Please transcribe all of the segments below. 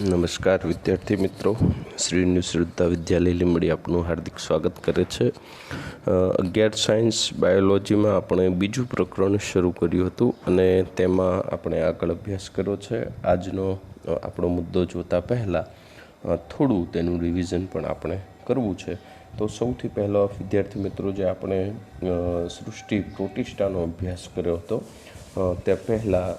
નમસ્કાર, વિદ્યાર્થી મિત્રો. શ્રી નિશ્રદ્ધા વિદ્યાલય લીંબડી આપનું હાર્દિક સ્વાગત કરે છે. અગિયાર સાયન્સ બાયોલોજીમાં આપણે બીજું પ્રકરણ શરૂ કર્યું હતું અને તેમાં આપણે આગળ અભ્યાસ કર્યો છે. આજનો આપણો મુદ્દો જોતા પહેલાં થોડું તેનું રિવિઝન પણ આપણે કરવું છે. તો સૌથી પહેલો, વિદ્યાર્થી મિત્રો, જે આપણે સૃષ્ટિ પ્રોટિષ્ઠાનો અભ્યાસ કર્યો હતો તે પહેલાં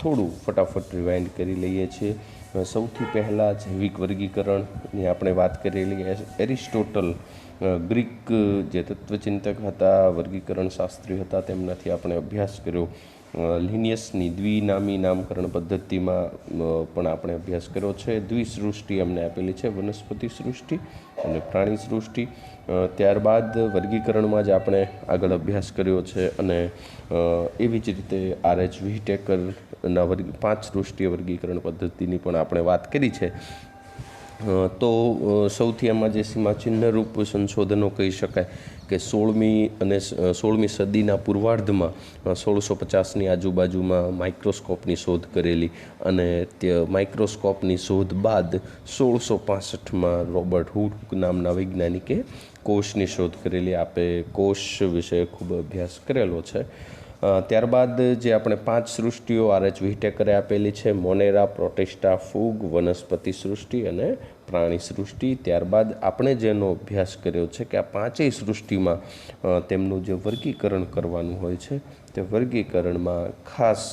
થોડું ફટાફટ રિવાઇન્ડ કરી લઈએ છીએ. સૌથી પહેલાં જૈવિક વર્ગીકરણની આપણે વાત કરેલી એરિસ્ટોટલ ગ્રીક જે તત્વચિંતક હતા, વર્ગીકરણ શાસ્ત્રી હતા, તેમનાથી આપણે અભ્યાસ કર્યો. લિનિયસની દ્વિનામી નામકરણ પદ્ધતિમાં પણ આપણે અભ્યાસ કર્યો છે. દ્વિસૃષ્ટિ અમને આપેલી છે, વનસ્પતિ સૃષ્ટિ અને પ્રાણી સૃષ્ટિ. ત્યારબાદ વર્ગીકરણમાં જ આપણે આગળ અભ્યાસ કર્યો છે અને એવી જ રીતે આર એચ વિટેકરના વર્ગ, પાંચ સૃષ્ટિય વર્ગીકરણ પદ્ધતિની પણ આપણે વાત કરી છે. તો સૌથી એમાં જે સીમાચિહ્નરૂપ સંશોધનો કહી શકાય કે સોળમી અને સોળમી સદીના પૂર્વાર્ધમાં સોળસો પચાસની આજુબાજુમાં માઇક્રોસ્કોપની શોધ કરેલી અને તે માઇક્રોસ્કોપની શોધ બાદ સોળસો પાસઠમાં રોબર્ટ હુક નામના વૈજ્ઞાનિકે કોષની શોધ કરેલી. આપે કોષ વિશે ખૂબ અભ્યાસ કરેલો છે. ત્યારબાદ જે આપણે પાંચ સૃષ્ટિઓ આર એચ વિટેકરે આપેલી છે, મોનેરા, પ્રોટેસ્ટા, ફૂગ, વનસ્પતિ સૃષ્ટિ અને પ્રાણી સૃષ્ટિ. ત્યારબાદ આપણે જેનો અભ્યાસ કર્યો છે કે આ પાંચેય સૃષ્ટિમાં તેમનું જે વર્ગીકરણ કરવાનું હોય છે તે વર્ગીકરણમાં ખાસ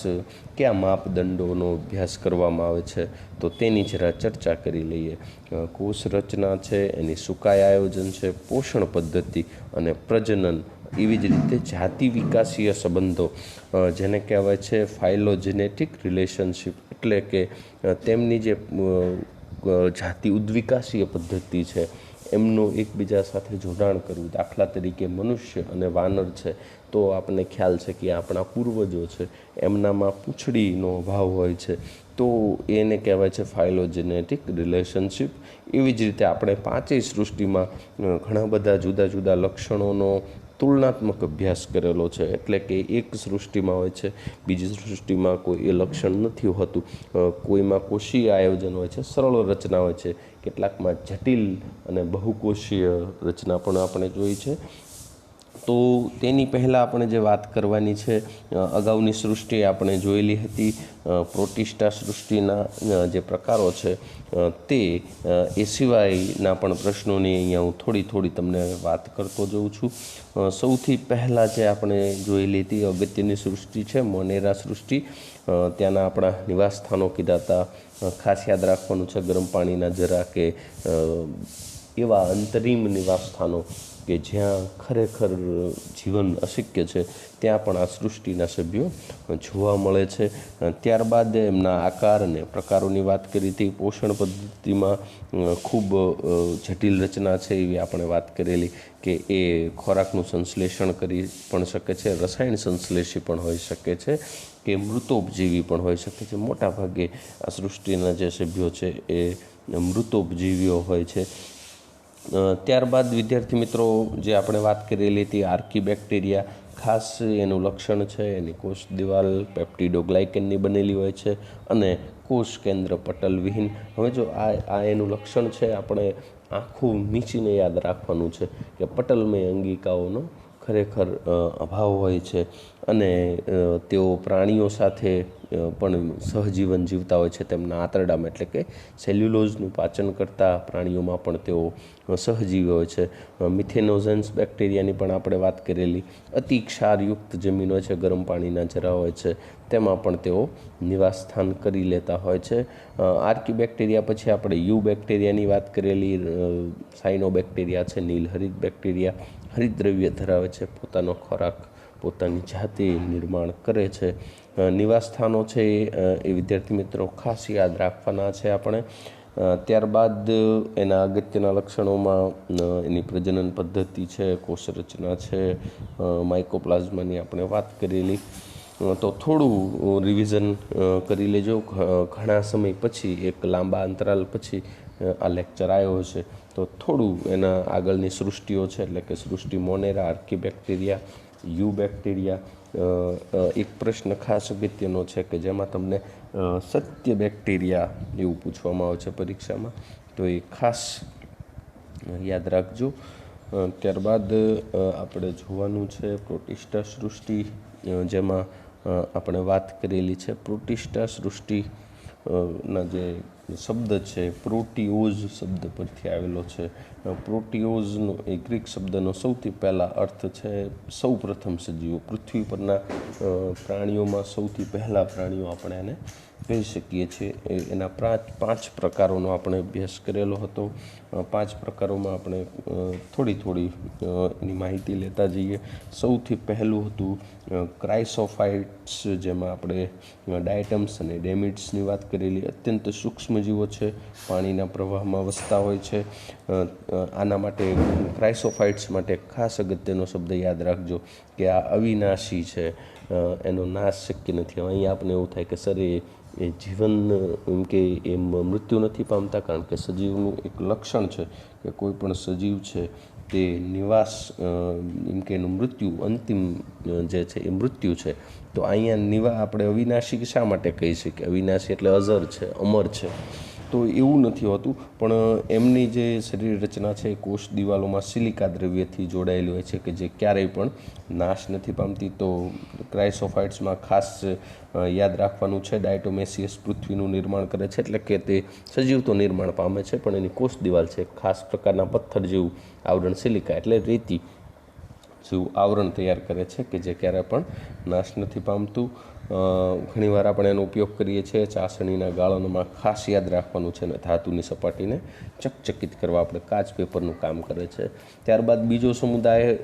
કયા માપદંડોનો અભ્યાસ કરવામાં આવે છે, તો તેની જરા ચર્ચા કરી લઈએ. કોષ રચના છે, એની સુકાય આયોજન છે, પોષણ પદ્ધતિ અને પ્રજનન એવી જ રીતે જાતિ વિકાસીય સંબંધો જેને કહેવાય છે ફાઇલોજેનેટિક રિલેશનશિપ એટલે કે તેમની જે જાતિ ઉદ્વિકાસીય પદ્ધતિ છે, એમનું એકબીજા સાથે જોડાણ કરવું. દાખલા તરીકે મનુષ્ય અને વાનર છે તો આપણને ખ્યાલ છે કે આપણા પૂર્વજો છે, એમનામાં પૂંછડીનો અભાવ હોય છે. તો એને કહેવાય છે ફાઇલોજેનેટિક રિલેશનશિપ એવી જ રીતે આપણે પાંચેય સૃષ્ટિમાં ઘણા બધા જુદા જુદા લક્ષણોનો તુલનાત્મક અભ્યાસ કરેલો છે. એટલે કે એક સૃષ્ટિમાં હોય છે, બીજી સૃષ્ટિમાં કોઈ એ લક્ષણ નથી હોતું. કોઈમાં કોષીય આયોજન હોય છે, સરળ રચના હોય છે. કેટલાકમાં જટિલ અને બહુકોષીય રચના પણ આપણે જોઈ છે. તો તેની પહેલાં આપણે જે વાત કરવાની છે અગાઉની સૃષ્ટિ આપણે જોયેલી હતી પ્રોટિસ્ટા સૃષ્ટિના જે પ્રકારો છે તે એ સિવાયના પણ પ્રશ્નોની અહીંયા હું થોડી થોડી તમને વાત કરતો જઉં છું. સૌથી પહેલાં જે આપણે જોયેલી હતી, અગત્યની સૃષ્ટિ છે, મોનેરા સૃષ્ટિ. ત્યાંના આપણા નિવાસસ્થાનો કીધા હતા. ખાસ યાદ રાખવાનું છે ગરમ પાણીના જરા કે એવા અંતરિમ નિવાસ સ્થાનો કે જ્યાં ખરેખર જીવન અશક્ય છે, ત્યાં પણ આ સૃષ્ટિના સભ્યો જોવા મળે છે. ત્યારબાદ એમના આકાર અને પ્રકારોની વાત કરી હતી. પોષણ પદ્ધતિમાં ખૂબ જટિલ રચના છે એવી આપણે વાત કરેલી કે એ ખોરાકનું સંશ્લેષણ કરી પણ શકે છે, રસાયણ સંશ્લેષી પણ હોઈ શકે છે કે મૃતોપજીવી પણ હોઈ શકે છે. મોટાભાગે આ સૃષ્ટિના જે સભ્યો છે એ મૃતોપજીવીઓ હોય છે. ત્યારબાદ વિદ્યાર્થી મિત્રો, જે આપણે વાત કરેલી હતી આર્કી બેક્ટેરિયા ખાસ એનું લક્ષણ છે, એની કોષ દિવાલ, પેપ્ટિડોગ્લાયકેનની બનેલી હોય છે, અને કોષ કેન્દ્ર પટલ વિહીન. હવે જો આ આ એનું લક્ષણ છે, આપણે આખું મીચીને યાદ રાખવાનું છે કે પટલમય અંગિકાઓનો ખરેખર અભાવ હોય છે. અને તેઓ પ્રાણીઓ સાથે પણ સહજીવન જીવતા હોય છે તેમના આંતરડામાં. એટલે કે સેલ્યુલોઝનું પાચન કરતા પ્રાણીઓમાં પણ તેઓ સહજીવી હોય છે. મિથેનોઝન્સ બેક્ટેરિયાની પણ આપણે વાત કરેલી. અતિ ક્ષારયુક્ત જમીન હોય છે, ગરમ પાણીના જરા હોય છે, તેમાં પણ તેઓ નિવાસસ્થાન કરી લેતા હોય છે. આર્કી બેક્ટેરિયા પછી આપણે યુ બેક્ટેરિયાની વાત કરેલી સાઇનો બેક્ટેરિયા છે નીલહરિત બેક્ટેરિયા હરિદ્રવ્ય ધરાવે છે પોતાનો ખોરાક. પોતાની જાતે નિર્માણ કરે છે. નિવાસસ્થાનો નિવાસ સ્થાનો છે એ, વિદ્યાર્થી મિત્રો ખાસ યાદ રાખવાના છે આપણે. ત્યારબાદ એના અગત્યના લક્ષણોમાં એની પ્રજનન પદ્ધતિ છે કોષરચના છે માઇકોપ્લાઝમાની આપણે વાત કરેલી. તો થોડું રિવિઝન કરી લેજો. ઘણા સમય પછી એક લાંબા અંતરાલ પછી આ લેક્ચર આવ્યો છે. તો થોડું એના આગળની સૃષ્ટિઓ છે એટલે કે સૃષ્ટિ monera archaebacteria eubacteria એક પ્રશ્ન ખાસ અગત્યનો છે કે જેમાં તમને સત્ય બેક્ટેરિયા એવું પૂછવામાં આવે છે પરીક્ષામાં. તો એ ખાસ યાદ રાખજો. ત્યારબાદ આપણે જોવાનું છે પ્રોટિસ્ટા સૃષ્ટિ જેમાં આપણે વાત કરેલી છે પ્રોટિસ્ટા સૃષ્ટિ ના જે શબ્દ છે, પ્રોટીઓઝ શબ્દ પરથી આવેલો છે. પ્રોટીઓઝનો એ ગ્રીક શબ્દનો સૌથી પહેલાં અર્થ છે સૌ પ્રથમ સજીવો. પૃથ્વી પરના પ્રાણીઓમાં સૌથી પહેલાં પ્રાણીઓ આપણે એને કહી શકીએ છીએ. એના પાંચ પાંચ પ્રકારોનો આપણે અભ્યાસ કરેલો હતો. પાંચ પ્રકારોમાં આપણે થોડી થોડી એની માહિતી લેતા જઈએ. સૌથી પહેલું હતું ક્રાઇસોફાઇટ્સ, જેમાં આપણે ડાયટમ્સ અને ડેમિટ્સની વાત કરેલી. અત્યંત સૂક્ષ્મ જીવો છે. પાણીના પ્રવાહમાં વસતા હોય છે. આના માટે ક્રાઇસોફાઇટ્સ માટે ખાસ અગત્યનો શબ્દ યાદ રાખજો કે આ અવિનાશી છે. એનો નાશ શક્ય નથી. હવે અહીંયા આપણે એવું થાય કે સર, એ એ જીવન, એમ કે એમ મૃત્યુ નથી પામતા, કારણ કે સજીવનું એક લક્ષણ છે કે કોઈ પણ સજીવ છે તે નિવાસ એમ કે એનું મૃત્યુ અંતિમ જે છે એ મૃત્યુ છે. તો અહીંયા નિવા આપણે અવિનાશી શા માટે કહી શકીએ? અવિનાશી એટલે અઝર છે, અમર છે. તો એવું નથી હોતું, પણ એમની જે શરીર રચના છે એ કોષ દિવાલોમાં સિલિકા દ્રવ્યથી જોડાયેલી હોય છે કે જે ક્યારેય પણ નાશ નથી પામતી, તો ક્રાઇસોફાઇટ્સમાં ખાસ યાદ રાખવાનું છે, ડાયટોમેસિયસ પૃથ્વીનું નિર્માણ કરે છે, એટલે કે તે સજીવ તો નિર્માણ પામે છે, પણ એની કોષ દિવાલ છે ખાસ પ્રકારના પથ્થર જેવું આવરણ સિલિકા, એટલે રેતી જેવું આવરણ તૈયાર કરે છે કે જે ક્યારે પણ નાશ નથી પામતું. ઘણીવાર આપણે એનો ઉપયોગ કરીએ છીએ ચાસણીના ગાળણમાં ખાસ યાદ રાખવાનું છે અને ધાતુની સપાટીને ચકચકિત કરવા આપણે કાચ પેપરનું કામ કરે છે. ત્યારબાદ બીજો સમુદાય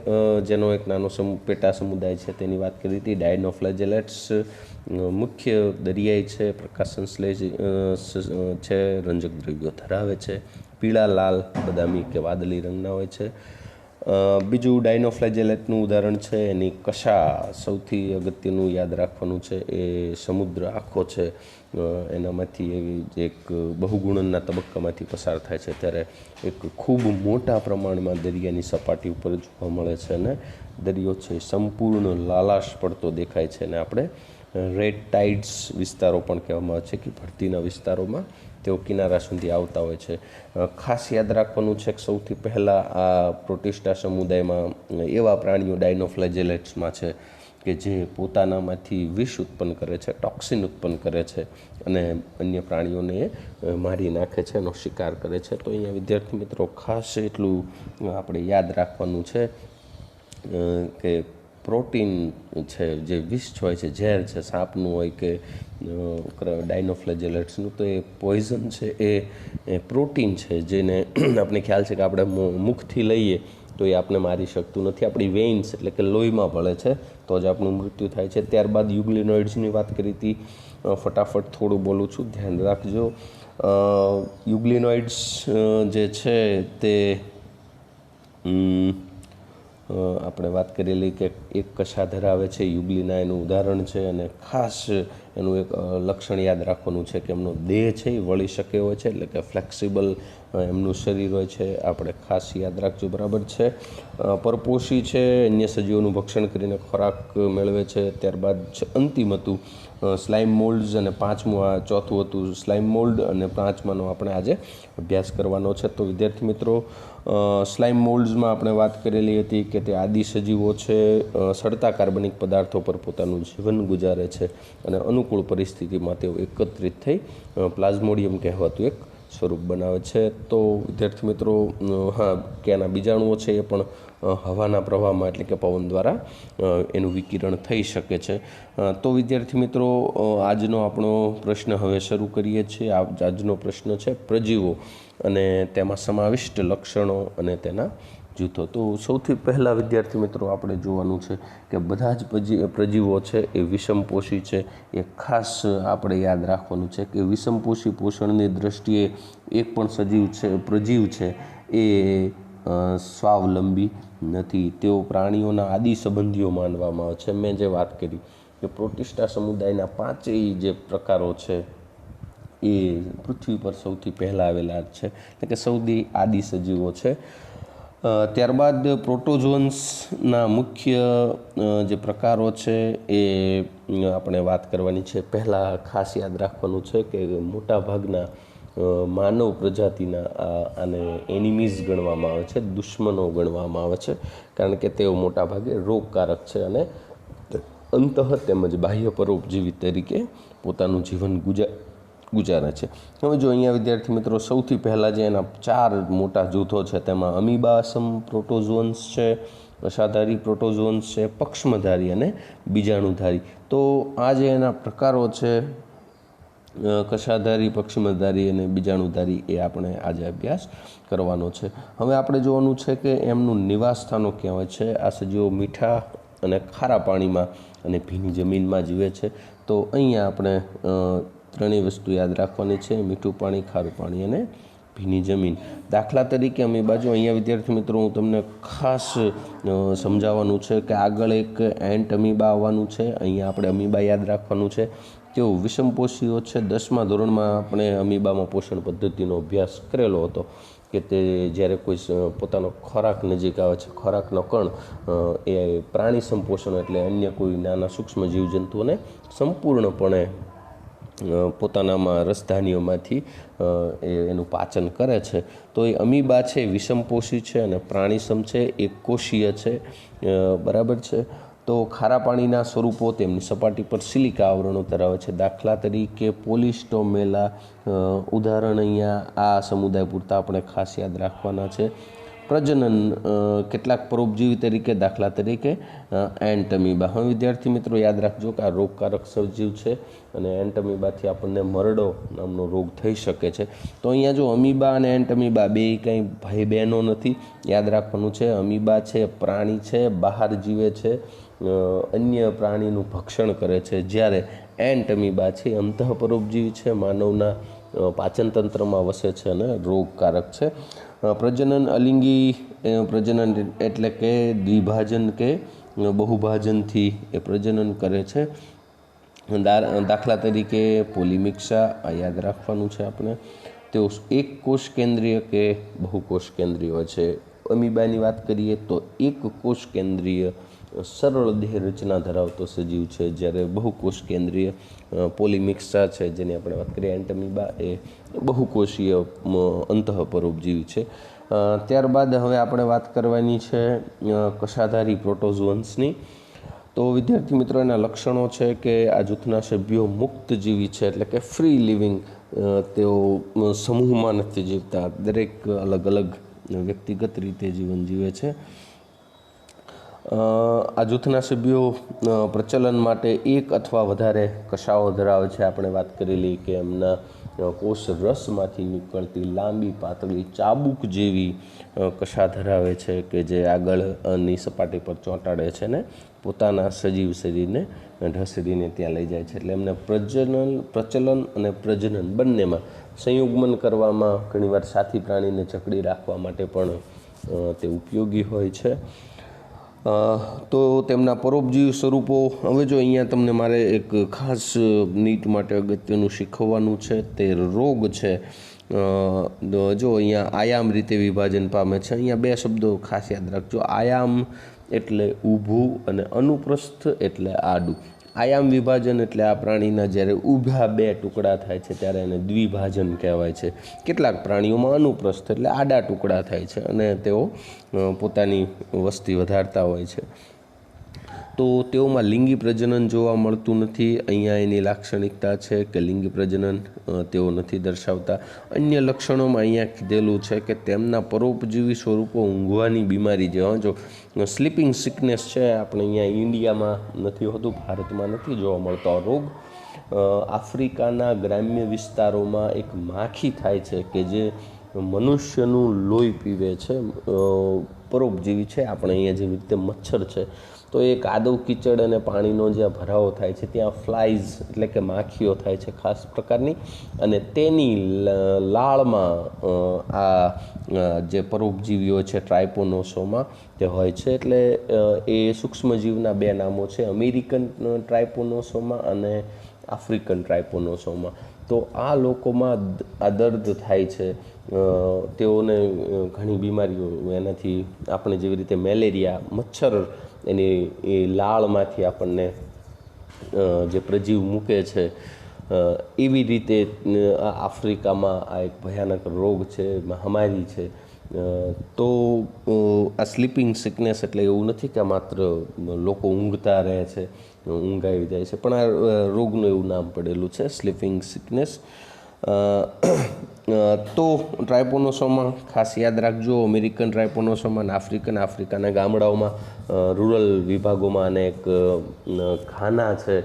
જેનો એક નાનો સમૂહ પેટા સમુદાય છે તેની વાત કરી હતી ડાયનોફ્લેજેલેટ્સ મુખ્ય દરિયાઈ છે પ્રકાશ સંશ્લેષ છે રંજક દ્રવ્યો ધરાવે છે. પીળા, લાલ, બદામી કે વાદળી રંગના હોય છે. બીજું ડાયનોફ્લેજેલેટનું ઉદાહરણ છે, એની કશા સૌથી અગત્યનું યાદ રાખવાનું છે એ સમુદ્ર આખો છે. એનામાંથી એવી એક બહુગુણનના તબક્કામાંથી પસાર થાય છે. ત્યારે એક ખૂબ મોટા પ્રમાણમાં દરિયાની સપાટી ઉપર જોવા મળે છે અને દરિયો છે સંપૂર્ણ લાલાશ પડતો દેખાય છે. અને આપણે રેડ ટાઇડ્સ વિસ્તારો પણ કહેવામાં આવે છે કે ભરતીના વિસ્તારોમાં તેઓ કિનારા સુધી આવતા હોય છે. ખાસ યાદ રાખવાનું છે કે સૌથી પહેલાં આ પ્રોટિસ્ટા સમુદાયમાં એવા પ્રાણીઓ ડાયનોફ્લેજેલેટ્સમાં છે કે જે પોતાનામાંથી વિષ ઉત્પન્ન કરે છે, ટોક્સિન ઉત્પન્ન કરે છે અને અન્ય પ્રાણીઓને મારી નાખે છે એનો શિકાર કરે છે. તો અહીંયા વિદ્યાર્થી મિત્રો ખાસ એટલું આપણે યાદ રાખવાનું છે કે પ્રોટીન છે, જે વિષ હોય છે, ઝેર છે, સાપનું હોય કે ડાયનોફ્લેજેલેટ્સનું, તો એ પોઈઝન છે, એ પ્રોટીન છે, જેને આપણે ખ્યાલ છે કે આપણે મુખથી લઈએ તો એ આપણે મારી શકતું નથી. આપણી વેઇન્સ એટલે કે લોહીમાં ભળે છે, તો જ આપણું મૃત્યુ થાય છે. ત્યારબાદ યુગ્લિનોઇડ્સની વાત કરી હતી ફટાફટ થોડું બોલું છું, ધ્યાન રાખજો. યુગ્લિનોઇડ્સ જે છે તે આપણે વાત કરેલી કે એક કશા ધરાવે છે યુગલીના એનું ઉદાહરણ છે અને ખાસ એનું એક લક્ષણ યાદ રાખવાનું છે કે એમનો દેહ છે એ વળી શકે હોય છે, એટલે કે ફ્લેક્સિબલ એમનું શરીર હોય છે, આપણે ખાસ યાદ રાખજો, બરાબર છે? પરપોષી છે, અન્ય સજીવોનું ભક્ષણ કરીને ખોરાક મેળવે છે, ત્યારબાદ છે અંતિમ હતું સ્લાઇમ મોલ્ડ્સ અને પાંચમું, આ ચોથું હતું સ્લાઇમ મોલ્ડ અને પાંચમાનો આપણે આજે અભ્યાસ કરવાનો છે. તો વિદ્યાર્થી મિત્રો સ્લાઇમ મોલ્ડ્સમાં આપણે વાત કરેલી હતી કે તે આદિ સજીવો છે સડતા કાર્બનિક પદાર્થો પર પોતાનું જીવન ગુજારે છે અને અનુકૂળ પરિસ્થિતિમાં તેઓ એકત્રિત થઈ પ્લાઝ્મોડિયમ કહેવાતું એક સ્વરૂપ બનાવે છે. તો વિદ્યાર્થી મિત્રો હા કે એના બીજાણુઓ છે એ પણ હવાના પ્રવાહમાં એટલે કે પવન દ્વારા એનું વિકિરણ થઈ શકે છે. તો વિદ્યાર્થી મિત્રો આજનો આપણો પ્રશ્ન હવે શરૂ કરીએ છીએ. આજનો પ્રશ્ન છે, પ્રજીવો. અને તેમાં સમાવિષ્ટ લક્ષણો અને તેના જૂથો. તો સૌથી પહેલાં વિદ્યાર્થી મિત્રો આપણે જોવાનું છે કે બધા જ પ્રજી પ્રજીવો છે એ વિષમપોષી છે. એ ખાસ આપણે યાદ રાખવાનું છે કે વિષમપોષી પોષણની દ્રષ્ટિએ એક પણ સજીવ છે, પ્રજીવ છે એ સ્વાવલંબી નથી. તેઓ પ્રાણીઓના આદિ સંબંધીઓ માનવામાં આવે છે. મેં જે વાત કરી કે પ્રોટિસ્ટા સમુદાયના પાંચેય જે પ્રકારો છે એ પૃથ્વી પર સૌથી પહેલાં આવેલા છે. એટલે કે સૌથી આદિ સજીવો છે. ત્યારબાદ પ્રોટોઝોન્સના મુખ્ય જે પ્રકારો છે એ આપણે વાત કરવાની છે. પહેલાં ખાસ યાદ રાખવાનું છે કે મોટાભાગના માનવ પ્રજાતિના આને એનિમીઝ ગણવામાં આવે છે, દુશ્મનો ગણવામાં આવે છે. કારણ કે તેઓ મોટાભાગે રોગકારક છે અને અંતઃ તેમજ બાહ્ય પરોપજીવી તરીકે પોતાનું જીવન ગુજા ગુજારે છે. હવે જો અહીંયા વિદ્યાર્થી મિત્રો, સૌથી પહેલાં જે એના ચાર મોટા જૂથો છે, તેમાં અમીબાસમ પ્રોટોઝોન્સ છે રસાધારી પ્રોટોઝોન્સ છે, પક્ષ્મધારી અને બીજાણુધારી. તો આ જે એના પ્રકારો છે કશાધારી પક્ષીમધારી અને બીજાણુધારી, એ આપણે આજે અભ્યાસ કરવાનો છે. હવે આપણે જોવાનું છે કે એમનું નિવાસ સ્થાનો ક્યાં હોય છે. આ સજીવો મીઠા અને ખારા પાણીમાં અને ભીની જમીનમાં જીવે છે. તો અહીંયા આપણે ત્રણેય વસ્તુ યાદ રાખવાની છે. મીઠું પાણી, ખારું પાણી અને ભીની જમીન. દાખલા તરીકે અમે બાજુ અહીંયા વિદ્યાર્થી મિત્રો, હું તમને ખાસ સમજાવવાનું છે કે આગળ એક એન્ટ અમીબા આવવાનું છે. અહીંયા આપણે અમીબા યાદ રાખવાનું છે. તેઓ વિષમપોષીઓ છે. દસમા ધોરણમાં આપણે અમીબામાં પોષણ પદ્ધતિનો અભ્યાસ કરેલો હતો કે તે જ્યારે કોઈ પોતાનો ખોરાક નજીક આવે છે. ખોરાકનો કણ એ પ્રાણી સંપોષણ એટલે અન્ય કોઈ નાના સૂક્ષ્મ જીવજંતુઓને સંપૂર્ણપણે પોતાનામાં રસધાનીઓમાંથી એનું પાચન કરે છે. તો એ અમીબા છે, વિષમપોષી છે અને પ્રાણીસમ છે એ કોષીય છે બરાબર છે? તો ખારા પાણીના સ્વરૂપો તેમની સપાટી પર સિલિકા આવરણો ધરાવે છે. દાખલા તરીકે પોલિસ્ટોમેલા ઉદાહરણ અહીંયા આ સમુદાય પૂરતા આપણે ખાસ યાદ રાખવાના છે. પ્રજનન કેટલાક પરોપજીવી તરીકે, દાખલા તરીકે એન્ટમીબા. હવે વિદ્યાર્થી મિત્રો, યાદ રાખજો કે આ રોગકારક સજીવ છે અને એન્ટમીબાથી આપણને મરડો નામનો રોગ થઈ શકે છે. તો અહીંયા જો અમીબા અને એન્ટમીબા બે કંઈ ભાઈ બહેનો નથી, યાદ રાખવાનું છે. અમીબા છે, પ્રાણી છે, બહાર જીવે છે અન્ય પ્રાણીનું ભક્ષણ કરે છે. જ્યારે એન્ટમીબા છે, એ અંતઃપરોપજીવી છે, માનવના પાચનતંત્રમાં વસે છે અને રોગકારક છે. પ્રજનન અલિંગી પ્રજનન એટલે કે દ્વિભાજન કે બહુભાજનથી એ પ્રજનન કરે છે. દાખલા તરીકે પોલિમિક્સા આ યાદ રાખવાનું છે આપણે. તેઓ એક કોષ કેન્દ્રીય કે બહુકોષ કેન્દ્રીય છે. અમીબાની વાત કરીએ તો એક કોષ કેન્દ્રીય સરળ દેહ રચના ધરાવતો સજીવ છે, જ્યારે બહુકોષ કેન્દ્રીય પોલિમિક્સા છે, જેની આપણે વાત કરીએ, એન્ટમીબા એ બહુકોષીય અંતઃપરોપજીવી છે. ત્યારબાદ હવે આપણે વાત કરવાની છે કશાધારી પ્રોટોઝોન્સની. તો વિદ્યાર્થી મિત્રો, એના લક્ષણો છે કે આ જૂથના સભ્યો મુક્તજીવી છે, એટલે કે ફ્રી લિવિંગ તેઓ સમૂહમાં નથી જીવતા. દરેક અલગ અલગ વ્યક્તિગત રીતે જીવન જીવે છે. આ જૂથના સભ્યો પ્રચલન માટે એક અથવા વધારે કશાઓ ધરાવે છે. આપણે વાત કરેલી કે એમના કોષ રસમાંથી નીકળતી લાંબી પાતળી ચાબુક જેવી કશા ધરાવે છે કે જે આગળની સપાટી પર ચોંટાડે છે ને પોતાના સજીવ શરીરને ઢસડીને ત્યાં લઈ જાય છે. એટલે એમને પ્રજનન, પ્રચલન અને પ્રજનન બંનેમાં સંયુગ્મન કરવામાં ઘણીવાર સાથી પ્રાણીને જકડી રાખવા માટે પણ તે ઉપયોગી હોય છે. તો તેમના પરોપજીવી સ્વરૂપો, હવે જો અહીંયા તમને મારે એક ખાસ નીટ માટે અગત્યનું શીખવવાનું છે, તે રોગ છે. જો અહીંયા આયામ રીતે વિભાજન પામે છે, અહીંયા બે શબ્દો ખાસ યાદ રાખજો. આયામ એટલે ઊભું અને અનુપ્રસ્થ એટલે આડું. આયામ વિભાજન એટલે આ પ્રાણીના જ્યારે ઊભા બે ટુકડા થાય છે, ત્યારે એને દ્વિભાજન કહેવાય છે. કેટલાક પ્રાણીઓમાં અનુપ્રસ્થ એટલે આડા ટુકડા થાય છે અને તેઓ પોતાની વસ્તી વધારતા હોય છે. તો તેઓમાં લિંગી પ્રજનન જોવા મળતું નથી. અહીંયા એની લાક્ષણિકતા છે કે લિંગી પ્રજનન તેઓ નથી દર્શાવતા. અન્ય લક્ષણોમાં અહીંયા કીધેલું છે કે તેમના પરોપજીવી સ્વરૂપો ઊંઘવાની બીમારી જેવા જો સ્લીપિંગ સિકનેસ છે, આપણે અહીંયા ઇન્ડિયામાં નથી હોતું, ભારતમાં નથી જોવા મળતો રોગ. આફ્રિકાના ગ્રામ્ય વિસ્તારોમાં એક માખી થાય છે કે જે મનુષ્યનું લોહી પીવે છે. પરોપજીવી છે, આપણે અહીંયા જેવી રીતે મચ્છર છે. તો એ કાદવ કીચડ અને પાણીનો જ્યાં ભરાવો થાય છે, ત્યાં ફ્લાઇઝ એટલે કે માખીઓ થાય છે ખાસ પ્રકારની. અને તેની લાળમાં આ જે પરોપજીવીઓ છે ટ્રાયપોનોસોમાં તે હોય છે. એટલે એ સૂક્ષ્મજીવના બે નામો છે, અમેરિકન ટ્રાયપોનોસોમાં અને આફ્રિકન ટ્રાયપોનોસોમાં. તો આ લોકોમાં આ દર્દ થાય છે. તેઓને ઘણી બીમારીઓ, એનાથી આપણે જેવી રીતે મેલેરિયા, મચ્છર એની એ લાળમાંથી આપણને જે પ્રજીવ મૂકે છે એવી રીતે આફ્રિકામાં આ એક ભયાનક રોગ છે, મહામારી છે તો આ સ્લીપિંગ સિકનેસ એટલે એવું નથી કે માત્ર લોકો ઊંઘતા રહે છે ઊંઘ આવી જાય છે, પણ આ રોગનું એવું નામ પડેલું છે, સ્લીપિંગ સિકનેસ. તો ટ્રાયપોનોસોમાં ખાસ યાદ રાખજો, અમેરિકન ટ્રાઇપોનોસોમાં આફ્રિકન, આફ્રિકાના ગામડાઓમાં રૂરલ વિભાગોમાં અને એક ઘાના છે.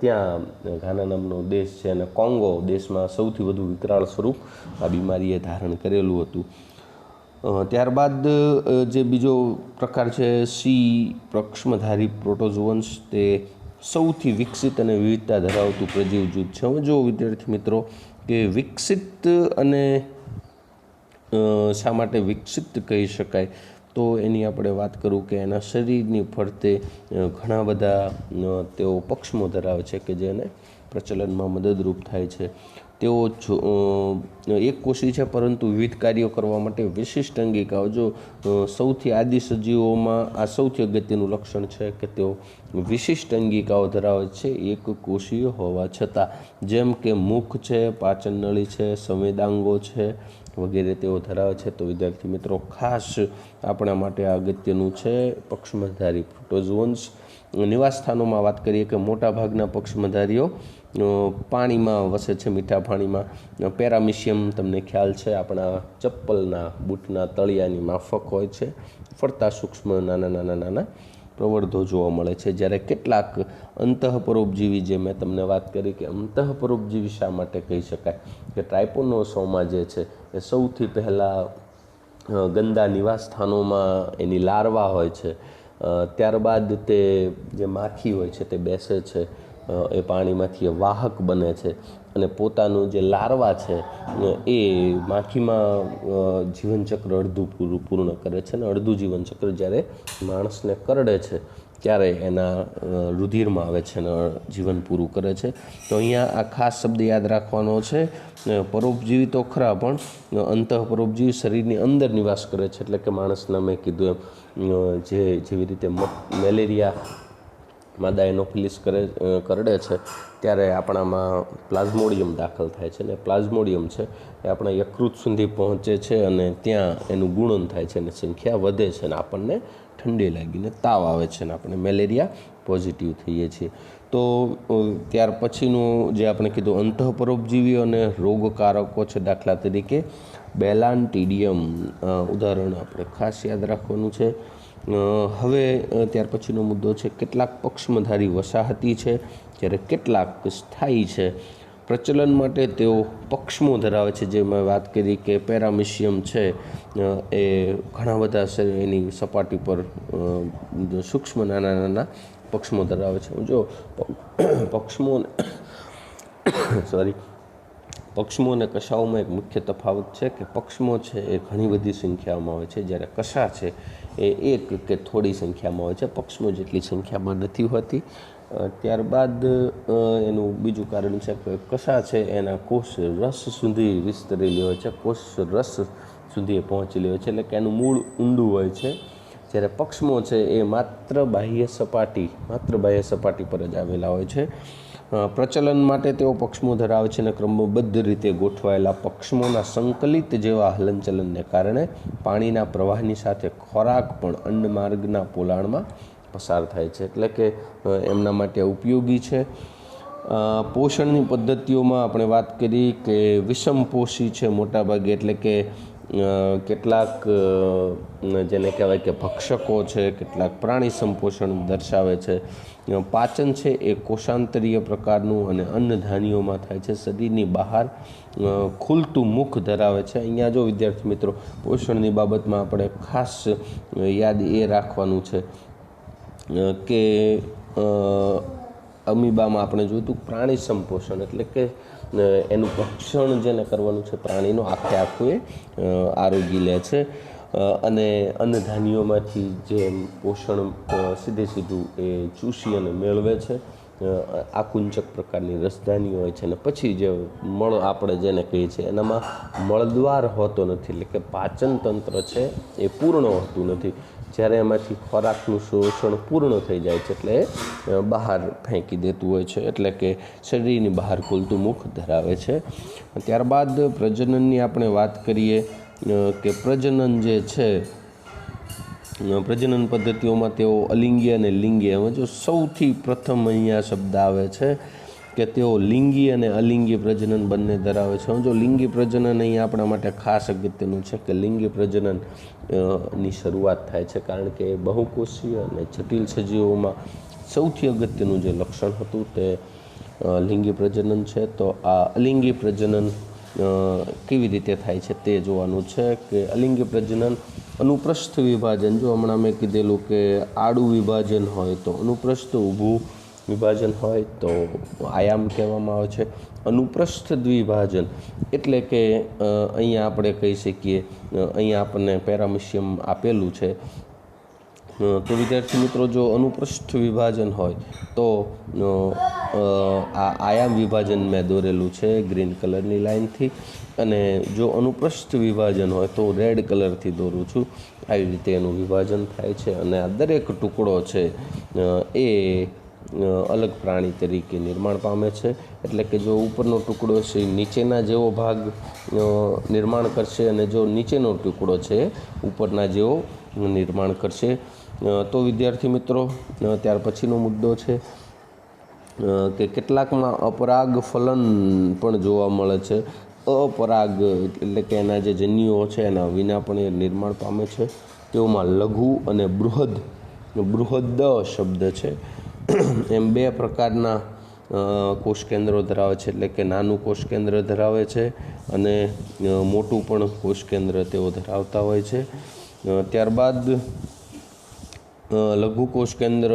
ત્યાં ઘાના નામનો દેશ છે અને કોંગો દેશમાં સૌથી વધુ વિકરાળ સ્વરૂપ આ બીમારીએ ધારણ કરેલું હતું. ત્યારબાદ જે બીજો પ્રકાર છે સી પ્રક્ષ્મધારી પ્રોટોઝોન્સ તે સૌથી વિકસિત અને વિવિધતા ધરાવતું પ્રજીવ જૂથ છે. જો વિદ્યાર્થી મિત્રો કે વિકસિત અને શા માટે વિકસિત કહી શકાય? તો એની આપણે વાત કરું કે એના શરીરની ફરતે ઘણા બધા તેઓ પક્ષમો ધરાવે છે કે જેને પ્રચલનમાં મદદરૂપ થાય છે. તેઓ એક કોષી છે, પરંતુ વિવિધ કાર્યો કરવા માટે વિશિષ્ટ અંગિકાઓ. જો સૌથી આદિ સજીવોમાં આ સૌથી અગત્યનું લક્ષણ છે કે તેઓ વિશિષ્ટ અંગિકાઓ ધરાવે છે, એક કોષીય હોવા છતાં. જેમ કે મુખ છે, પાચન નળી છે, સંવેદાંગો છે વગેરે તેઓ ધરાવે છે. તો વિદ્યાર્થી મિત્રો, ખાસ આપણા માટે આ અગત્યનું છે પક્ષમધારી પ્રોટોઝોન્સ નિવાસસ્થાનોમાં વાત કરીએ કે મોટાભાગના પક્ષમધારીઓ પાણીમાં વસે છે મીઠા પાણીમાં. પેરામિશિયમ તમને ખ્યાલ છે, આપણા ચપ્પલના બૂટના તળિયાની માફક હોય છે, ફરતા સૂક્ષ્મ નાના નાના નાના પ્રવર્ધો જોવા મળે છે. જ્યારે કેટલાક અંતઃપરોપજીવી જે મેં તમને વાત કરી કે અંતઃપરોપજીવી શા માટે કહી શકાય? કે ટ્રાઇપોનોસોમાં જે છે એ સૌથી પહેલાં ગંદા નિવાસ સ્થાનોમાં એની લાર્વા હોય છે. ત્યારબાદ તે જે માખી હોય છે તે બેસે છે એ પાણીમાંથી વાહક બને છે અને પોતાનું જે લાર્વા છે એ માખીમાં જીવનચક્ર અડધું પૂરું, પૂર્ણ કરે છે અને અડધું જીવનચક્ર જ્યારે માણસને કરડે છે, ત્યારે એના રુધિરમાં આવે છે અને જીવન પૂરું કરે છે. તો અહીંયા આ ખાસ શબ્દ યાદ રાખવાનો છે પરોપજીવી તો ખરા પણ અંતઃ પરોપજીવી શરીરની અંદર નિવાસ કરે છે, એટલે કે માણસના મેં કીધું એમ. જે જેવી રીતે મેલેરિયા માદા એનોફિલિસ કરે કરડે છે, ત્યારે આપણામાં પ્લાઝ્મોડિયમ દાખલ થાય છે. અને પ્લાઝ્મોડિયમ છે એ આપણા યકૃત સુધી પહોંચે છે અને ત્યાં એનું ગુણન થાય છે અને સંખ્યા વધે છે અને આપણને ઠંડી લાગીને તાવ આવે છે અને આપણે મેલેરિયા પોઝિટિવ થઈએ છીએ. તો ત્યાર પછીનું જે આપણે કીધું અંતઃપરોપજીવી અને રોગકારકો છે દાખલા તરીકે બેલાન્ટીડિયમ ઉદાહરણ આપણે ખાસ યાદ રાખવાનું છે. હવે ત્યાર પછીનો મુદ્દો છે, કેટલાક પક્ષમધારી વસાહતી છે, જ્યારે કેટલાક સ્થાયી છે. પ્રચલન માટે તેઓ પક્ષમો ધરાવે છે જે મેં વાત કરી કે પેરામિશિયમ છે એ ઘણા બધા એની સપાટી પર સૂક્ષ્મ નાના નાના પક્ષમો ધરાવે છે. જો પક્ષમો સોરી પક્ષમો અને કશાઓમાં એક મુખ્ય તફાવત છે કે પક્ષમો છે એ ઘણી બધી સંખ્યામાં હોય છે. જ્યારે કશા છે એ એક કે થોડી સંખ્યામાં હોય છે. પક્ષમો જેટલી સંખ્યામાં નથી હોતી. ત્યારબાદ એનું બીજું કારણ છે કે કશા છે એના કોષ રસ સુધી વિસ્તરેલી હોય છે. કોષ રસ સુધી એ પહોંચેલી હોય છે. એટલે કે એનું મૂળ ઊંડું હોય છે. જ્યારે પક્ષમો છે એ માત્ર બાહ્ય સપાટી, માત્ર બાહ્ય સપાટી પર જ આવેલા હોય છે. પ્રચલન માટે તેઓ પક્ષમો ધરાવે છે અને ક્રમબદ્ધ રીતે ગોઠવાયેલા પક્ષમોના સંકલિત જેવા હલનચલનને કારણે પાણીના પ્રવાહની સાથે ખોરાક પણ અન્નમાર્ગના પોલાણમાં પસાર થાય છે. એટલે કે એમના માટે ઉપયોગી છે. પોષણની પદ્ધતિઓમાં આપણે વાત કરી કે વિષમપોષી છે મોટાભાગે, એટલે કે કેટલાક જેને કહેવાય કે ભક્ષકો છે, કેટલાક પ્રાણી સંપોષણ દર્શાવે છે. પાચન છે એ કોષાંતરીય પ્રકારનું અને અન્નધાનીઓમાં થાય છે. શરીરની બહાર ખુલતું મુખ ધરાવે છે. અહીંયા જો વિદ્યાર્થી મિત્રો, પોષણની બાબતમાં આપણે ખાસ યાદ એ રાખવાનું છે કે અમીબામાં આપણે જોયું હતું પ્રાણી સંપોષણ એટલે કે એનું ભક્ષણ જેને કરવાનું છે, પ્રાણીનું આખે આખું એ આરોગી લે છે. અને અન્નધાન્યોમાંથી જે પોષણ સીધે સીધું એ ચૂસી અને મેળવે છે. આકુંચક પ્રકારની રસધાની હોય છે અને પછી જે મળ આપણે જેને કહીએ છીએ, એનામાં મળદ્વાર હોતો નથી. એટલે કે પાચન તંત્ર છે એ પૂર્ણ હોતું નથી. જ્યારે એમાંથી ખોરાકનું શોષણ પૂર્ણ થઈ જાય છે એટલે બહાર ફેંકી દેતું હોય છે. એટલે કે શરીરની બહાર ખુલતું મુખ ધરાવે છે. ત્યારબાદ પ્રજનનની આપણે વાત કરીએ કે પ્રજનન જે છે પ્રજનન પદ્ધતિઓમાં તેઓ અલિંગી અને લિંગી. એમાં જો સૌથી પ્રથમ અહીંયા શબ્દ આવે છે કે તેઓ લિંગી અને અલિંગી પ્રજનન બંને ધરાવે છે. જો લિંગી પ્રજનન અહીંયા આપણા માટે ખાસ અગત્યનું છે કે લિંગી પ્રજનનની શરૂઆત થાય છે. કારણ કે બહુકોષીય અને જટિલ સજીવોમાં સૌથી અગત્યનું જે લક્ષણ હતું તે લિંગી પ્રજનન છે. તો આ અલિંગી પ્રજનન કેવી રીતે થાય છે તે જોવાનું છે કે અલિંગી પ્રજનન અનુપ્રસ્થ વિભાજન, જો હમણાં મેં કીધેલું કે આડું વિભાજન હોય તો અનુપ્રસ્થ ઊભું વિભાજન હોય તો આયામ કહેવામાં આવે છે. અનુપ્રસ્થ દ્વિભાજન એટલે કે અહીંયા આપણે કહી શકીએ અહીંયા આપણને પેરામિશિયમ આપેલું છે. તો વિદ્યાર્થી મિત્રો, જો અનુપ્રસ્થ વિભાજન હોય તો આ આયામ વિભાજન મેં દોરેલું છે ગ્રીન કલરની લાઇનથી. અને જો અનુપ્રસ્થ વિભાજન હોય તો રેડ કલરથી દોરું છું. આવી રીતે એનું વિભાજન થાય છે. અને આ દરેક ટુકડો છે એ અલગ પ્રાણી તરીકે નિર્માણ પામે છે. એટલે કે જો ઉપરનો ટુકડો છે, નીચેના જેવો ભાગ નિર્માણ કરશે અને જો નીચેનો ટુકડો છે, ઉપરના જેવો નિર્માણ કરશે. તો વિદ્યાર્થી મિત્રો ત્યાર પછીનો મુદ્દો છે કે કેટલાકમાં અપરાગ ફલન પણ જોવા મળે છે. અપરાગ એટલે કે એના જે જન્યુઓ છે, એના વિના પણ એ નિર્માણ પામે છે. તેઓમાં લઘુ અને બૃહદ બૃહદ શબ્દ છે. એમ બે પ્રકારના કોષ કેન્દ્રો ધરાવે છે. એટલે કે નાનું કોષ કેન્દ્ર ધરાવે છે અને મોટું પણ કોષ કેન્દ્ર તેઓ ધરાવતા હોય છે. ત્યારબાદ લઘુ કોષ કેન્દ્ર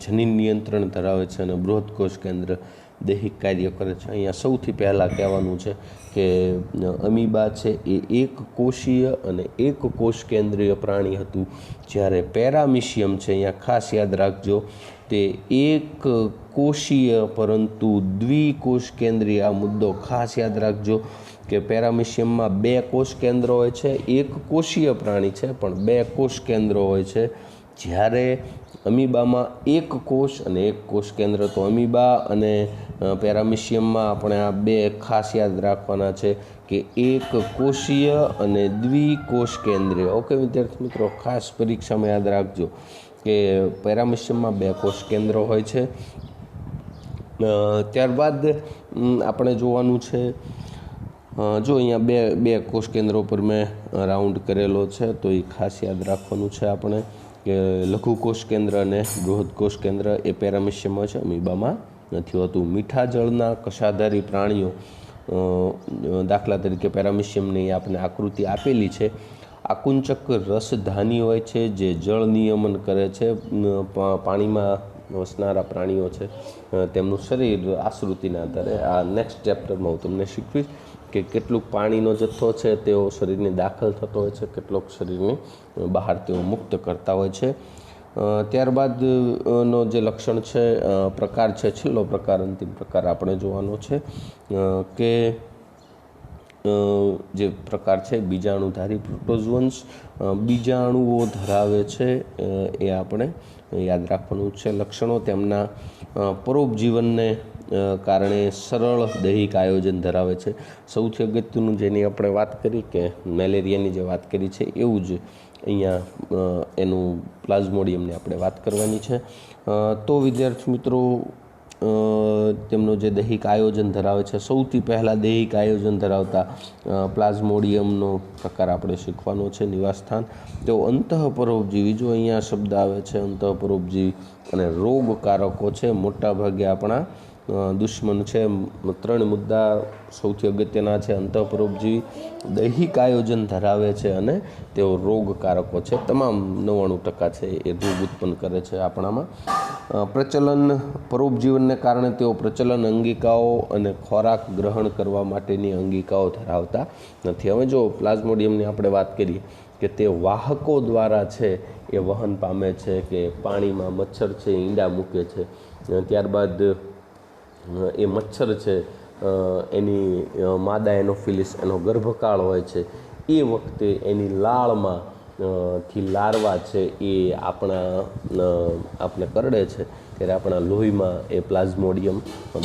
જનીન નિયંત્રણ ધરાવે છે અને બૃહદ કોષ કેન્દ્ર દૈહિક કાર્ય કરે છે. અહીંયા સૌથી પહેલાં કહેવાનું છે કે અમીબા છે એ એક કોષીય અને એક કોષ કેન્દ્રીય પ્રાણી હતું. જ્યારે પેરામિશિયમ છે, અહીંયા ખાસ યાદ રાખજો. તે એક કોષીય પરંતુ દ્વિકોષ કેન્દ્રીય, આ મુદ્દો ખાસ યાદ રાખજો કે પેરામિશિયમમાં બે કોષ કેન્દ્રો હોય છે, એક કોષીય પ્રાણી છે, પણ બે કોષ કેન્દ્રો હોય છે. જ્યારે અમીબામાં એક કોષ અને એક કોષ કેન્દ્ર, તો અમીબા અને પેરામિશિયમમાં આપણે આ બે ખાસ યાદ રાખવાના છે કે એક કોષીય અને દ્વિકોષ કેન્દ્રીય. ઓકે, વિદ્યાર્થી મિત્રો, ખાસ પરીક્ષામાં યાદ રાખજો. કે પેરામિશિયમમાં બે કોષ કેન્દ્રો હોય છે. ત્યારબાદ આપણે જોવાનું છે જો અહીંયા બે બે કોષ કેન્દ્રો પર મેં રાઉન્ડ કરેલો છે, તો એ ખાસ યાદ રાખવાનું છે આપણે કે લઘુ કોષ કેન્દ્ર અને બૃહદ કોષ કેન્દ્ર એ પેરામિશિયમમાં છે, અમીબામાં નથી હોતું. મીઠા જળના કશાધારી પ્રાણીઓ દાખલા તરીકે પેરામિશિયમની આપણે આકૃતિ આપેલી છે આકુંચક રસધાની હોય છે, જે જળ નિયમન કરે છે પાણીમાં વસનારા પ્રાણીઓ છે તેમનું શરીર આશૃતિના આધારે આ નેક્સ્ટ ચેપ્ટરમાં હું તમને શીખવીશ કે કેટલુંક પાણીનો જથ્થો છે, તેઓ શરીરને દાખલ થતો હોય છે, કેટલોક શરીરને બહાર તેઓ મુક્ત કરતા હોય છે. ત્યારબાદનો જે લક્ષણ છે પ્રકાર છે, છેલ્લો પ્રકાર, અંતિમ પ્રકાર આપણે જોવાનો છે કે જે પ્રકાર છે, બીજાણુધારી પ્રોટોઝોન્સ બીજાણુઓ ધરાવે છે એ આપણે યાદ રાખવાનું છે લક્ષણો. તેમના પરોપજીવનને કારણે સરળ દૈહિક આયોજન ધરાવે છે. સૌથી અગત્યનું જેની આપણે વાત કરી કે મેલેરિયાની જે વાત કરી છે, એવું જ અહીંયા એનું પ્લાઝ્મોડિયમની આપણે વાત કરવાની છે. તો વિદ્યાર્થી મિત્રો તેમનો જે દૈહિક આયોજન ધરાવે છે, સૌથી પહેલાં દૈહિક આયોજન ધરાવતા પ્લાઝ્મોડિયમનો પ્રકાર આપણે શીખવાનો છે, નિવાસસ્થાન. તેઓ અંતઃપરોપજીવી, જો અહીંયા શબ્દ આવે છે, અંતઃપરોપજીવી અને રોગકારકો છે, મોટાભાગે આપણા દુશ્મન છે. ત્રણ મુદ્દા સૌથી અગત્યના છે. અંતઃપરોપજીવી, દૈહિક આયોજન ધરાવે છે અને તેઓ રોગકારકો છે. તમામ નવ્વાણું ટકા છે એ રોગ ઉત્પન્ન કરે છે આપણામાં. પ્રચલન, પરોપજીવનને કારણે તેઓ પ્રચલન અંગિકાઓ અને ખોરાક ગ્રહણ કરવા માટેની અંગિકાઓ ધરાવતા નથી. હવે જો પ્લાઝ્મોડિયમની આપણે વાત કરીએ કે તે વાહકો દ્વારા છે, એ વહન પામે છે કે પાણીમાં મચ્છર છે, ઈંડા મૂકે છે, ત્યારબાદ એ મચ્છર છે એની માદા એનોફિલિસ, એનો ગર્ભકાળ હોય છે, એ વખતે એની લાળમાં થી લાર્વા છે એ આપણા આપણે કરડે છે, ત્યારે આપણા લોહીમાં એ પ્લાઝ્મોડિયમ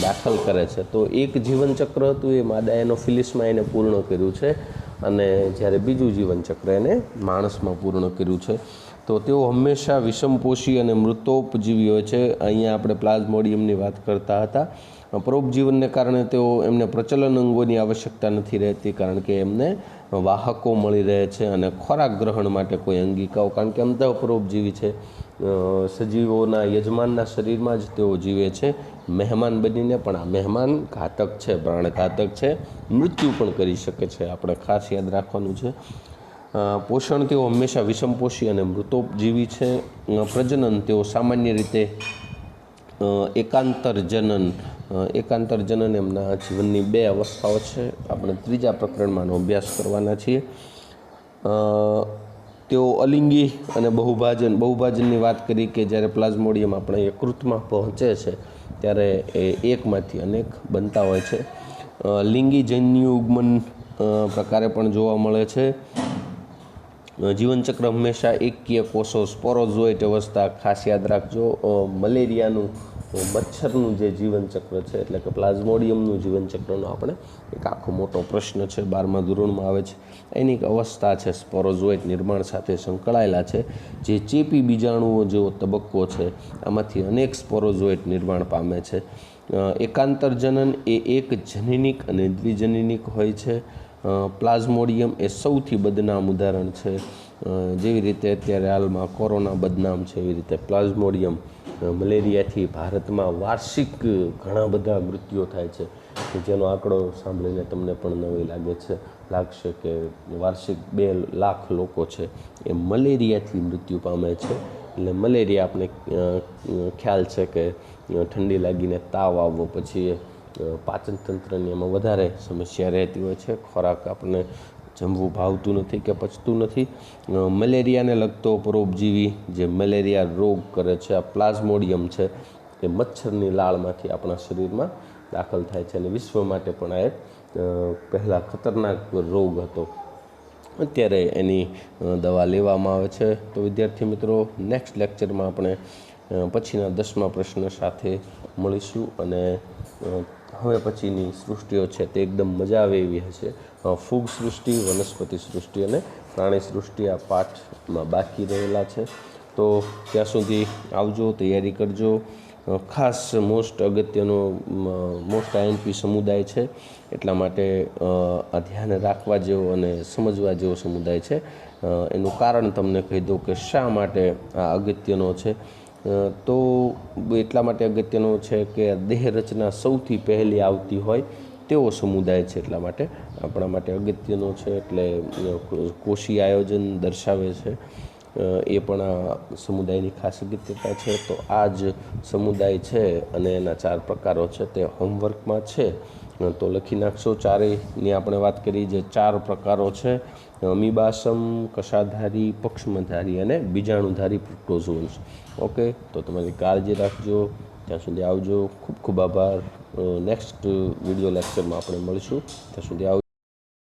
દાખલ કરે છે. તો એક જીવનચક્ર હતું, એ માદા એનોફિલિસમાં એને પૂર્ણ કર્યું છે અને જ્યારે બીજું જીવનચક્ર એને માણસમાં પૂર્ણ કર્યું છે. તો તેઓ હંમેશા વિષમપોષી અને મૃતોપજીવી હોય છે. અહીંયા આપણે પ્લાઝ્મોડિયમની વાત કરતા હતા. પરોપજીવનને કારણે તેઓ એમને પ્રચલન અંગોની આવશ્યકતા નથી રહેતી, કારણ કે એમને વાહકો મળી રહે છે અને ખોરાક ગ્રહણ માટે કોઈ અંગિકાઓ, કારણ કે અંતઃ પરોપજીવી છે. સજીવોના યજમાનના શરીરમાં જ તેઓ જીવે છે. મહેમાન બનીને પણ આ મહેમાન ઘાતક છે, પ્રાણઘાતક છે. મૃત્યુ પણ કરી શકે છે. આપણે ખાસ યાદ રાખવાનું છે. પોષણ તેઓ હંમેશા વિષમપોષી અને મૃતોપજીવી છે. પ્રજનન તેઓ સામાન્ય રીતે એકાંતર જનન એકાંતર જનન એમના જીવનની બે અવસ્થાઓ છે. આપણે ત્રીજા પ્રકરણમાંનો અભ્યાસ કરવાના છીએ. તેઓ અલિંગી અને બહુભાજન, બહુભાજનની વાત કરી કે જ્યારે પ્લાઝ્મોડિયમ આપણે યકૃતમાં પહોંચે છે, ત્યારે એ એકમાંથી અનેક બનતા હોય છે. લિંગી જન્યુગમન પ્રકારે પણ જોવા મળે છે. જીવનચક્ર હંમેશા એકકીય કોષો સ્પોરોઝોઇટ અવસ્થા ખાસ યાદ રાખજો. મલેરિયાનું મચ્છરનું જે જીવનચક્ર છે, એટલે કે પ્લાઝ્મોડિયમનું જીવનચક્રનો આપણે એક આખો મોટો પ્રશ્ન છે, બારમા ધોરણમાં આવે છે. એની એક અવસ્થા છે સ્પોરોઝોઇટ નિર્માણ સાથે સંકળાયેલા છે. જે ચેપી બીજાણુઓ જેવો તબક્કો છે, આમાંથી અનેક સ્પોરોઝોઇટ નિર્માણ પામે છે. એકાંતરજનન એકાંતર જનન એ એક જનીનિક અને દ્વિજનીનિક હોય છે. પ્લાઝ્મોડિયમ એ સૌથી બદનામ ઉદાહરણ છે. જેવી રીતે અત્યારે હાલમાં કોરોના બદનામ છે એવી રીતે પ્લાઝ્મોડિયમ મલેરિયાથી ભારતમાં વાર્ષિક ઘણા બધા મૃત્યુઓ થાય છે. કે જેનો આંકડો સાંભળીને તમને પણ નવી લાગે છે, લાગશે કે વાર્ષિક બે લાખ લોકો છે એ મલેરિયાથી મૃત્યુ પામે છે. એટલે મલેરિયા આપણે ખ્યાલ છે કે ઠંડી લાગીને તાવ આવવો પછી પાચન તંત્રની એમાં વધારે સમસ્યા રહેતી હોય છે. ખોરાક આપણને જમવું ભાવતું નથી કે પચતું નથી. મલેરિયાને લગતો પરોપજીવી જે મલેરિયા રોગ કરે છે, આ પ્લાઝ્મોડિયમ છે, એ મચ્છરની લાળમાંથી આપણા શરીરમાં દાખલ થાય છે અને વિશ્વ માટે પણ આ એક પહેલાં ખતરનાક રોગ હતો. અત્યારે એની દવા લેવામાં આવે છે. તો વિદ્યાર્થી મિત્રો નેક્સ્ટ લેક્ચરમાં આપણે પછીના દસમા પ્રશ્ન સાથે મળીશું અને હવે પછીની સૃષ્ટિઓ છે તે એકદમ મજા આવે એવી હશે. ફૂગ સૃષ્ટિ, વનસ્પતિ સૃષ્ટિ અને પ્રાણી સૃષ્ટિ આ પાઠમાં બાકી રહેલા છે. તો ત્યાં સુધી આવજો, તૈયારી કરજો. ખાસ મોસ્ટ અગત્યનો મોસ્ટ આઈએમપી સમુદાય છે. એટલા માટે આ ધ્યાન રાખવા જેવો અને સમજવા જેવો સમુદાય છે. એનું કારણ તમને કહી દઉં કે શા માટે આ અગત્યનો છે. તો એટલા માટે અગત્યનો છે કે દેહ રચના સૌથી પહેલી આવતી હોય તેવો સમુદાય છે એટલા માટે. આપણા માટે અગત્યનો છે એટલે કોષી આયોજન દર્શાવે છે. એ પણ આ સમુદાયની ખાસ અગત્યતા છે. તો આ જ સમુદાય છે અને એના ચાર પ્રકારો છે. તે હોમવર્કમાં છે તો લખી નાખશો. ચારેયની આપણે વાત કરી જે ચાર પ્રકારો છે અમીબાસમ કશાધારી, પક્ષમધારી અને બીજાણુધારી પ્રોટોઝોન્સ. ઓકે, તો તમારી કાળજી રાખજો. ત્યાં સુધી આવજો. ખૂબ ખૂબ આભાર. નેક્સ્ટ વીડિયો લેક્ચરમાં આપણે મળીશું. ત્યાં સુધી આવજો.